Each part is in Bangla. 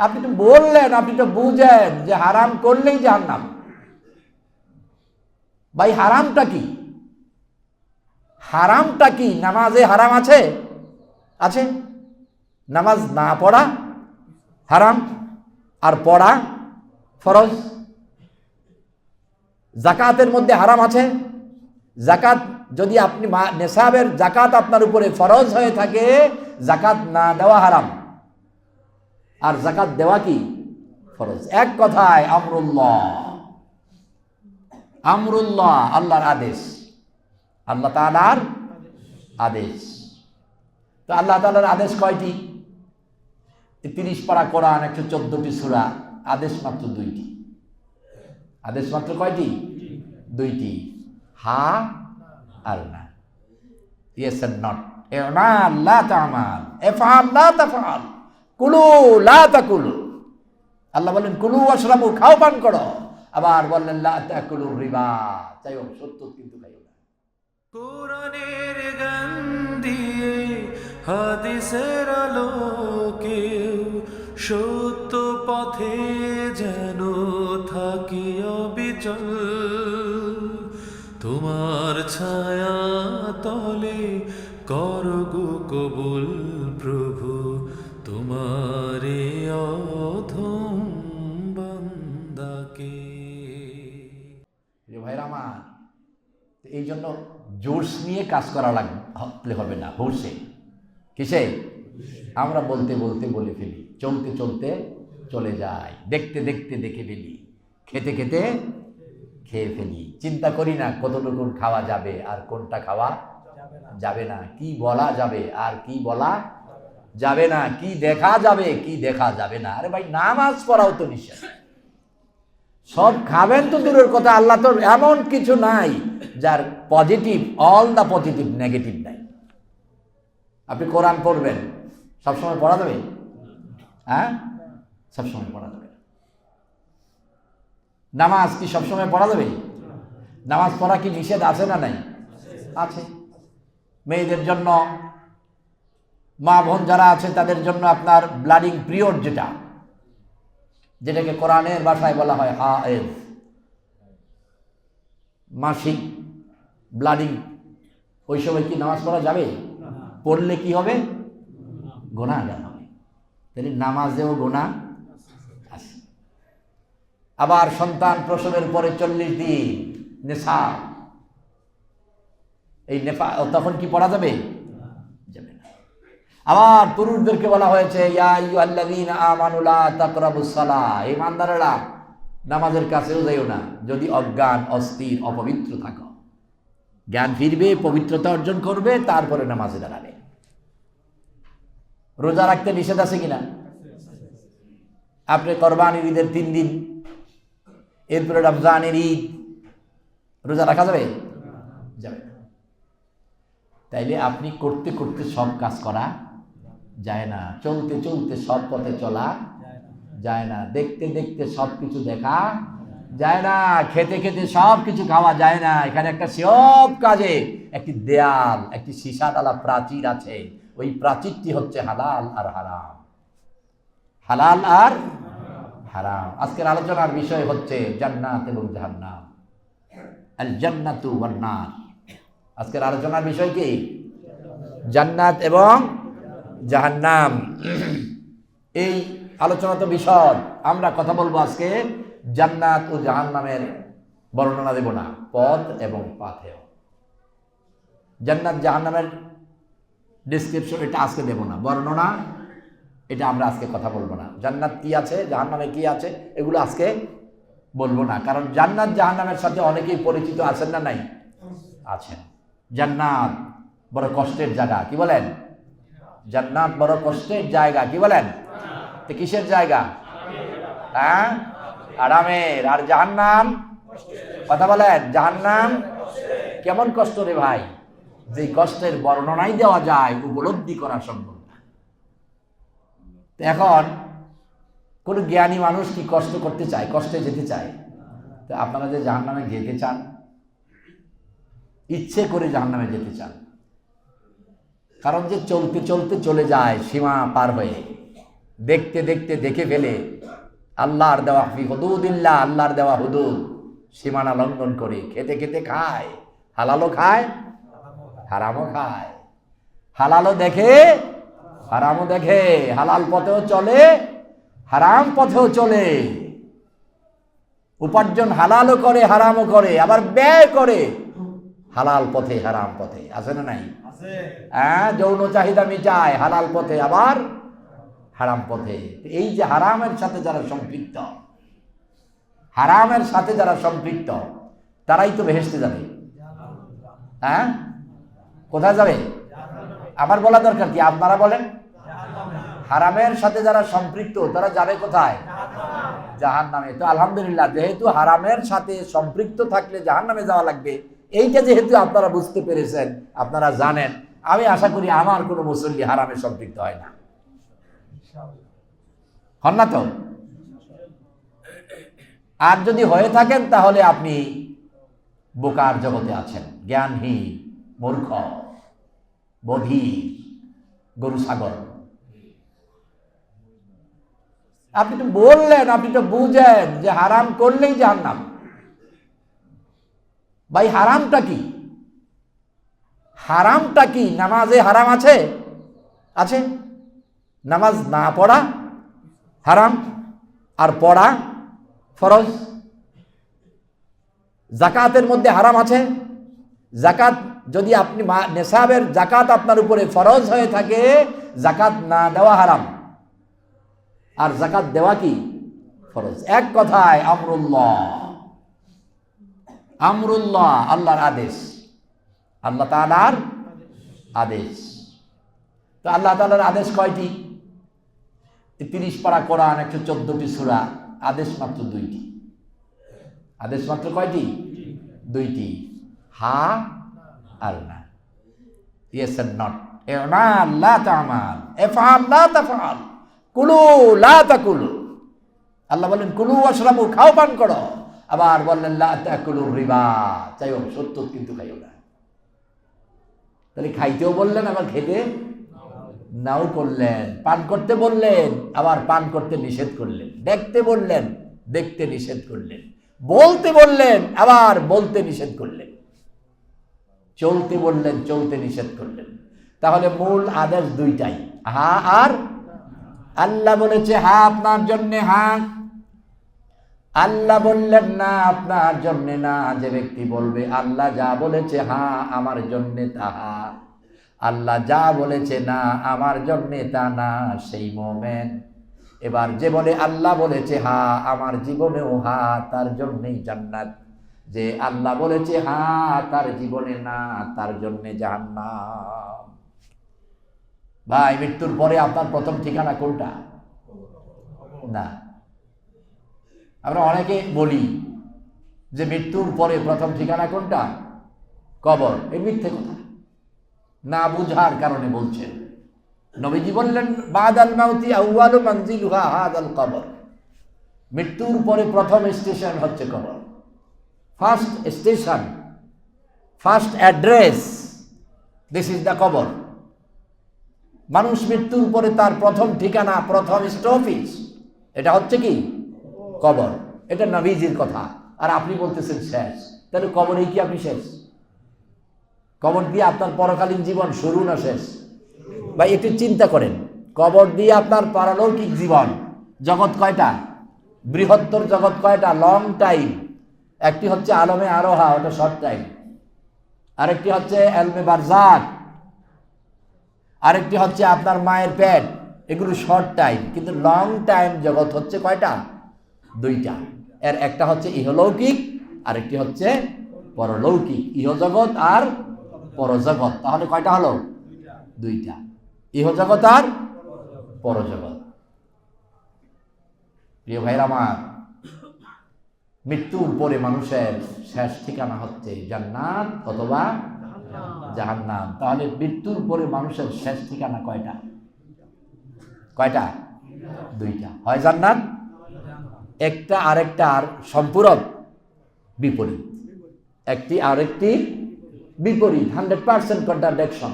আপনি তো বললেন, আপনি তো বুঝেন যে হারাম করলেই জাহান্নাম। ভাই, হারামটা কি? হারামটা কি? নামাজে হারাম আছে? আছে। নামাজ না পড়া হারাম। আর পড়া ফরজ। জাকাতের মধ্যে হারাম আছে। জাকাত যদি আপনি নেশাবের জাকাত আপনার উপরে ফরজ হয়ে থাকে জাকাত না দেওয়া হারাম। আর জাকাত দেওয়া কি? ফরজ। এক কথায়, আমরুল্লাহ। আমরুল্লাহ, আল্লাহর আদেশ। আল্লাহ তাআলার আদেশ। তো আল্লাহ তালার আদেশ কয়টি? তিরিশ পারা কোরআন, একশো চোদ্দটি সুরা, আদেশ মাত্র দুইটি। আদেশ মাত্র কয়টি? দুইটি। হা আর না। ইয়েস আর নট এমাল আল্লাহ তামাল। এফআল লা তাফআল। কুলু, লা তাকুলু। আল্লাহ বলেন, কুলু ওয়াশরাবু, খাও, পান করো। আবার বললেন, লা তাকুলু রিবা। হোক সত্য কিন্তু খাইও না কোরআনের গান দিয়ে হাদিসের আলোকে সত্য পথে যেন থাকি অবিচল। তোমার ছায়া তলে করগু কবুল। এই জন্য জোশ নিয়ে কাজ করা লাগলে হবে না হোসে কিসে? আমরা বলতে বলতে বলে ফেলি, চলতে চলতে চলে যাই, দেখতে দেখতে দেখে ফেলি, খেতে খেতে খেয়ে ফেলি। চিন্তা করি না কতটুকু খাওয়া যাবে আর কোনটা খাওয়া যাবে না, কি বলা যাবে আর কি বলা যাবে না, কি দেখা যাবে, কি দেখা যাবে না। আরে ভাই, নামাজ পড়াও তো নিশ্চয় সব খাবেন তো দূরের কথা, আল্লাহ তোর এমন কিছু নাই যার positive all the positive negative নাই। আপনি কোরআন পড়বেন, সবসময় পড়া যাবে? হ্যাঁ? সবসময় পড়া যাবে। নামাজ কি সবসময় পড়া যাবে? নামাজ পড়া কি নিষেধ আছে না নাই? আছে। মেয়েদের জন্য মা বোন যারা আছে তাদের জন্য আপনার ব্লাডিং পিরিয়ড যেটা যেটাকে কোরআনের ভাষায় বলা হয় হা এফ মাসিক, ব্লাডিং, ওই সময় কি নামাজ পড়া যাবে? পড়লে কি হবে? গোনা হবে। তাহলে নামাজেও গোনা আবার সন্তান প্রসবের পরে চল্লিশ দিন নেশা। এই নেফা, তখন কি পড়া যাবে? আবার পুরুষদেরকে বলা হয়েছে নামাজের কাছেও যাইও না। যদি অজ্ঞান, অস্থির, অপবিত্র থাকো, জ্ঞান ফিরবে, পবিত্রতা অর্জন করবে, তারপরে নামাজে দাঁড়াবে। রোজা রাখতে নিষেধ আছে কিনা? আপনি কোরবানির ঈদের তিন দিন, এরপরে রমজানের ঈদ, রোজা রাখা যাবে? যাবে। তাইলে আপনি করতে করতে সব কাজ করা যায় না। চলতে চলতে সব পথে চলা যায় না। দেখতে দেখতে সব কিছু দেখা যায় না। খেতে খেতে সব কিছু খাওয়া যায় না। এখানে একটা সব কাজে একটি দেয়াল, একটি সীসা ডালা প্রাচীর আছে। ওই প্রাচীরটি হচ্ছে হালাল আর হারাম। হালাল আর হারাম। আজকের আলোচনার বিষয় হচ্ছে জান্নাত এবং জাহান্নাম। আল জান্নাতু আজকের আলোচনার বিষয় কি? জান্নাত এবং জাহান্নাম। এই আলোচনা তো বিশদ। আমরা কথা বলব আজকে জান্নাত ও জাহান্নামের বর্ণনা দেব না, পথ এবং পাথেও জান্নাত, জাহান্নামের ডিসক্রিপশন এটা আজকে দেব না, বর্ণনা এটা আমরা আজকে কথা বলব না। জান্নাত কি আছে, জাহান্নামে কি আছে, এগুলো আজকে বলব না। কারণ জান্নাত, জাহান্নামের সাথে অনেকেই পরিচিত আছেন না নাই? আছেন। জান্নাত, বড় কষ্টের জায়গা, কি বলেন? জান্নাত বড় কষ্টের জায়গা, কি বলেন? তো কিসের জায়গা? হ্যাঁ? আরামের। আর জাহান্নাম? কথা বলেন, জাহান্নাম? কেমন কষ্ট রে ভাই? যে কষ্টের বর্ণনাই দেওয়া যায়, উপলব্ধি করা সম্ভব এখন, কোন জ্ঞানী মানুষ কি কষ্ট করতে চায়, কষ্টে যেতে চায়? তো আপনারা যে জাহান্নামে যেতে চান ইচ্ছে করে জাহান্নামে যেতে চান। কারণ যে চলতে চলতে চলে যায় সীমা পার হয়ে। দেখতে দেখতে দেখে ফেলে আল্লাহর দেওয়া ফি হুদুদিল্লাহ, আল্লাহর দেওয়া হুদুদ সীমানা লঙ্ঘন করে খেতে খেতে খায়। হালালও খায়, হারামও খায়। হালালও দেখে, হারামও দেখে। হালাল পথেও চলে, হারাম পথেও চলে। উপার্জন হালালও করে, হারামও করে, আবার ব্যয় করে। হালাল পথে হারাম পথে। আছে না নাই? হ্যাঁ যৌন চাহিদা মিটায় হালাল পথে আবার হারাম পথে। এই যে হারামের সাথে যারা সম্পৃক্ত হারামের সাথে যারা সম্পৃক্ত তারাই তো ভেসতে যাবে। হ্যাঁ? কোথায় যাবে? আমার বলা দরকার কি? আপনারা বলেন। হারামের সাথে যারা সম্পৃক্ত তারা যাবে কোথায়? জাহান নামে তো আলহামদুলিল্লাহ যেহেতু হারামের সাথে সম্পৃক্ত থাকলে জাহান নামে যাওয়া লাগবে। এইটা যেহেতু আপনারা বুঝতে পেরেছেন, আপনারা জানেন, আমি আশা করি আমার কোনো মুসল্লি হারামে সম্পৃক্ত হয় না। হন না তো? আর যদি হয়ে থাকেন, তাহলে আপনি বোকার জগতে আছেন। জ্ঞানহীন, মূর্খ বধির গরু, ছাগল। আপনি তো বললেন, আপনি তো বুঝেন যে হারাম করলেই জাহান্নাম। ভাই, হারামটা কি? হারামটা কি? নামাজে হারাম আছে? আছে। নামাজ না পড়া হারাম। আর পড়া ফরজ। জাকাতের মধ্যে হারাম আছে। জাকাত যদি আপনি নেশাবের জাকাত আপনার উপরে ফরজ হয়ে থাকে, জাকাত না দেওয়া হারাম। আর জাকাত দেওয়া কি? ফরজ। এক কথায়, আমরুল্লাহ। আমরুল্লাহ, আল্লাহর আদেশ। আল্লাহ তাআলার আদেশ। তো আল্লাহ তালার আদেশ কয়টি? তিরিশ পারা কোরআন, একশো চোদ্দটি সুরা, আদেশ মাত্র দুইটি। আদেশ মাত্র কয়টি? দুইটি। হা আর না। ইয়েস এন্ড নট লা তামাল। এফআল লা তাফআল। কুলু লা তাকুলু। আল্লাহ বলেন, কুলু ওয়াশরাবু, খাও পান করো। আবার বললেন রিবা। চাইও সত্য কিন্তু খাইও না। তাহলে খাইতেও বললেন, আবার খেতে নাও করলেন। পান করতে বললেন, আবার পান করতে নিষেধ করলেন। দেখতে বললেন, দেখতে নিষেধ করলেন। বলতে বললেন, আবার বলতে নিষেধ করলেন। চলতে বললেন, চলতে নিষেধ করলেন। তাহলে মূল আদেশ দুইটাই। হা আর আল্লাহ বলেছে, হা আপনার জন্য, হা আল্লাহ বললেন, না, আপনার জন্য না। যে ব্যক্তি বলবে, আল্লাহ যা বলেছে, হা, আমার জন্যে তাহা আল্লাহ যা বলেছে, না, আমার জন্যে তা না। সেই মোমেন। এবার যে বলে, আল্লাহ বলেছে, হা, আমার জীবনেও হা, তার জন্যেই জান্নাত। যে আল্লাহ বলেছে, হা, তার জীবনে না, তার জন্যে জাহান্নাম। ভাই, মৃত্যুর পরে আপনার প্রথম ঠিকানা কোনটা? না। আমরা অনেকে বলি যে মৃত্যুর পরে প্রথম ঠিকানা কোনটা? কবর। এই মিথ্যে কথা। না বুঝার কারণে বলছেন নবীজি বললেন, বাদাল মাউতি আউয়ালু মানজিলুহা হাদাল কবর। মৃত্যুর পরে প্রথম স্টেশন হচ্ছে কবর। First station, first address, this is the কবর। মানুষ মৃত্যুর পরে তার প্রথম ঠিকানা, প্রথম স্টপিস এটা হচ্ছে কি? কবর। এটা নবীজির কথা। আর আপনি বলতেছেন শেষ। তাহলে কবরেই কি আপনি শেষ? কবর দিয়ে আপনার পরকালীন জীবন শুরু না শেষ? ভাই, একটু চিন্তা করেন। কবর দিয়ে আপনার পারলৌকিক জীবন জগৎ কয়টা? বৃহত্তর জগৎ কয়টা? লং টাইম একটি হচ্ছে আলমে আরোহা, ওটা শর্ট টাইম আরেকটি হচ্ছে অ্যালমে বারজাক আরেকটি হচ্ছে আপনার মায়ের পেট। এগুলো শর্ট টাইম কিন্তু লং টাইম জগৎ হচ্ছে কয়টা? দুইটা। এর একটা হচ্ছে ইহলৌকিক, আরেকটি হচ্ছে পরলৌকিক। ইহজগৎ আর পরজগৎ। তাহলে কয়টা হলো? দুইটা। ইহজগৎ আর পরজগৎ। প্রিয় ভাইরা আমার, মৃত্যুর পরে মানুষের শেষ ঠিকানা হচ্ছে জান্নাত অথবা জাহান্নাম। তাহলে মৃত্যুর পরে মানুষের শেষ ঠিকানা কয়টা? কয়টা? দুইটা। হয় জান্নাত একটা আরেকটা আর সম্পূরক বিপরীত। একটি আরেকটি বিপরীত, হান্ড্রেড পার্সেন্ট কন্ট্রাডাকশন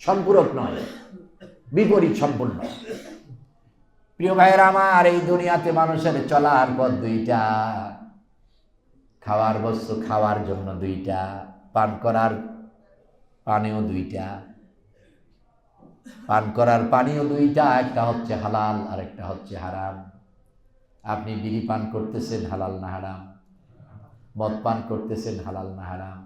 সম্পূরক নয়, বিপরীত সম্পূর্ণ। প্রিয় ভাইয়েরা আমার, এই দুনিয়াতে মানুষের চলার পথ দুইটা। খাওয়ার বস্তু খাওয়ার জন্য দুইটা, পান করার পানীয় দুইটা। পান করার পানীয় দুইটা, একটা হচ্ছে হালাল আর একটা হচ্ছে হারাম। আপনি বিড়ি পান করতেছেন, হালাল না হারাম? মদ পান করতেছেন, হালাল না হারাম?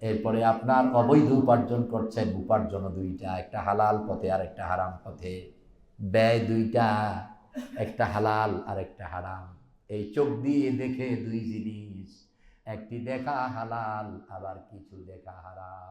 এরপরে আপনার অবৈধ উপার্জন করছেন, উপার্জন দুইটা, একটা হালাল পথে আর একটা হারাম পথে। ব্যয় দুইটা, একটা হালাল আর একটা হারাম। এই চোখ দিয়ে দেখে দুই জিনিস, একটি দেখা হালাল, আবার কিছু দেখা হারাম।